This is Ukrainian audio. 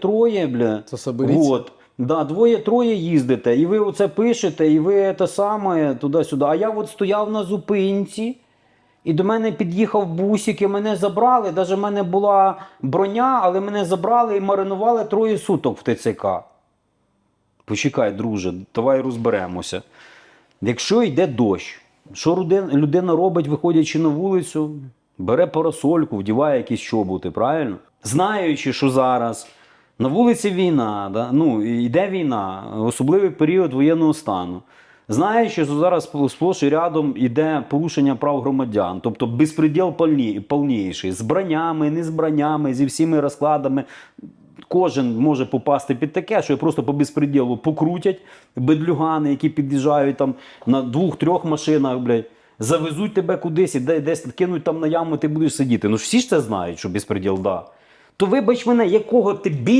двоє-троє, бля. Це соберіться. Вот. Да, двоє-троє їздите, і ви оце пишете, і ви те саме туди-сюди. А я от стояв на зупинці, і до мене під'їхав бусик, і мене забрали. Навіть в мене була броня, але мене забрали і маринували троє суток в ТЦК. Почекай, друже, давай розберемося. Якщо йде дощ, що людина, людина робить, виходячи на вулицю, бере парасольку, вдіває якісь чоботи, правильно? Знаючи, що зараз на вулиці війна, да? ну, йде війна, особливий період воєнного стану. Знаючи, що зараз сплош і рядом йде порушення прав громадян, тобто безпреділ повні- повніший, з бронями, не з бронями, зі всіми розкладами. Кожен може попасти під таке, що просто по безпреділу покрутять бедлюгани, які під'їжджають там на двох-трьох машинах, блядь, завезуть тебе кудись і десь кинуть там на яму, ти будеш сидіти. Ну всі ж це знають, що безпреділ, да. То вибач мене, якого ти бі